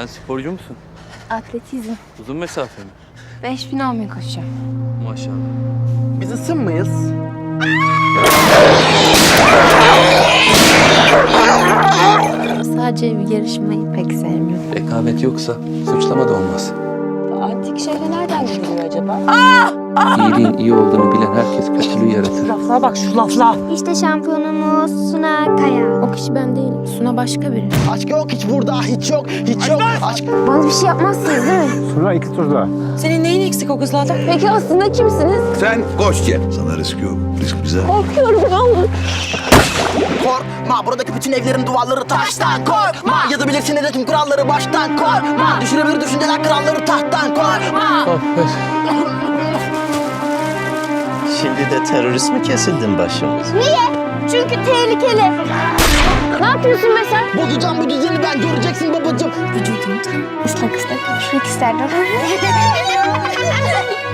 Sen sporcu musun? Atletizm. Uzun mesafe mi? 5000 almaya koşacağım. Maşallah. Biz ısın mıyız? Sadece bir yarışmayı pek sevmiyorum. Rekabet yoksa suçlama da olmaz. Antik şehre nereden geliyor acaba? İyiliğin iyi olduğunu bilen herkes kötülüğü yaratır. Laflara bak şu lafla. İşte şampiyonumuz Suna Kaya. O kişi ben değilim. Suna başka biri. Aşk yok hiç burada, hiç yok, hiç yok. Aşk Bana bir şey yapmazsınız değil mi? Suna iki turda. Senin neyin eksik o kızlardan? Peki aslında kimsiniz? Sen koş gel. Sana risk yok. Risk bize. korkma. Buradaki bütün evlerin duvarları taştan korkma. Yazabilirsiniz de tüm kuralları baştan korkma. Düşürebilir düşünceler kralları tahttan korkma. Şimdi de terörist mi kesildin başımız? Çünkü tehlikeli. Yapıyorsun be sen? Bozacağım bu düzeni ben göreceksin babacığım. Vücudumda ıslak ıslak öpüşmek isterdim.